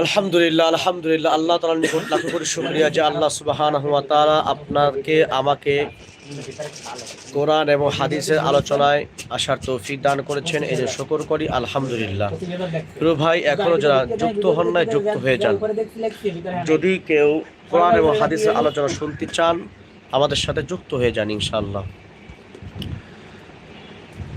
আলহামদুলিল্লাহ আলহামদুলিল্লাহ আল্লাহ তালার নিকট লাখ কোটি শুক্রিয়া যে আল্লাহ সুবাহান তাআলা আপনাকে আমাকে কোরআন এবং হাদিসের আলোচনায় আসার তৌফিক দান করেছেন। এই যে শুকর করি আলহামদুলিল্লাহ। প্রিয় ভাই এখনও যারা যুক্ত হন নাই যুক্ত হয়ে যান। করে যদি কেউ কোরআন এবং হাদিসের আলোচনা শুনতে চান আমাদের সাথে যুক্ত হয়ে যান ইনশাআল্লাহ।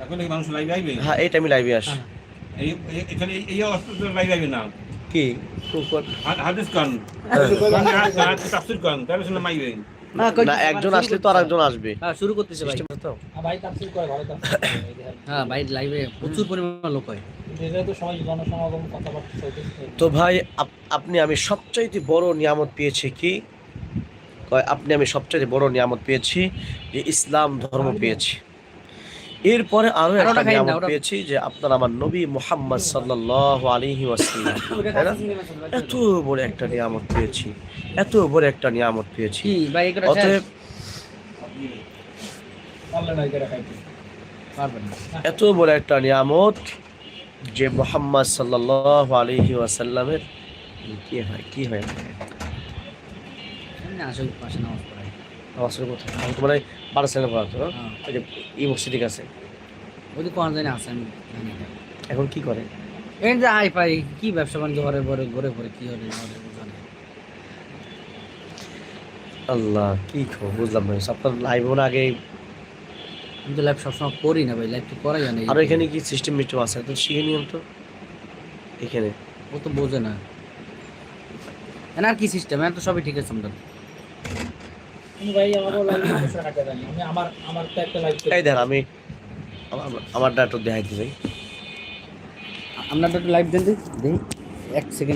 এখন কি মানুষ লাইভ আইবে? হ্যাঁ এইটা আমি লাইভে আসি। এই এই- এখানে এই- এই অবস্থা লাইভ আইবে না। কি? হাদিস কান তাফসীর কান তাহলে শুনে মাইবে। না একজন আসলে তো আর একজন আসবে। হ্যাঁ শুরু করতেছে ভাই। তো। হ্যাঁ, ভাই তাফসীর করে ভালো তাফসীর করে, এই যে, হ্যাঁ। ভাই লাইভে প্রচুর পরিমাণ লোক হয়। তো ভাই আপনি আমি সবচাইতে বড় নিয়ামত পেয়েছি কি? আপনি আমি সবচাইতে বড় নিয়ামত পেয়েছি যে ইসলাম ধর্ম পেয়েছি। এরপরে আরও একটা নিয়ামত পেয়েছি যে আপনার আমার নবী মোহাম্মদ সাল্লাল্লাহু আলাইহি ওয়াসাল্লাম তাই না? এত বড় একটা নিয়ামত পেয়েছি এত বড় একটা নিয়ামত পেয়েছি। অতএব এত বড় একটা নিয়ামত যে মোহাম্মদ সাল্লাল্লাহু আলাইহি ওয়াসাল্লামের কি হয় কি হয়? আসলে পাশে নামাজ পড়াই কোথায় আমি তোমার বারো সালে না? হ্যাঁ। ওই যে এই মসজিদের কাছে। ওই যে কোন জানি আছে আমি জানি না। এখন কি করে? এই যে আই পাই কি ব্যবসা বাণিজ্য ঘরে ঘরে ঘরে ঘরে কি হবে আল্লাহ কি খবর? বুঝলাম না। আপনার লাইভ মনে আগে আমি তো লাইভ সবসময় করি না ভাই লাইভ তো করাই জানি আর এখানে কি সিস্টেম মিস্টেম আছে? তো শিখে নিয়ম তো। এখানে। ও তো বোঝে না। এনার কি সিস্টেম এর তো সবই ঠিক আছে আমরা আমি ভাই আমারও লাইভ জানি আমি আমার আমার তো একটা লাইভ এই দেখ আমি আমার- একটু দেখাইতে চাই। আপনার তো লাইভ দেন দিই এক সেকেন্ড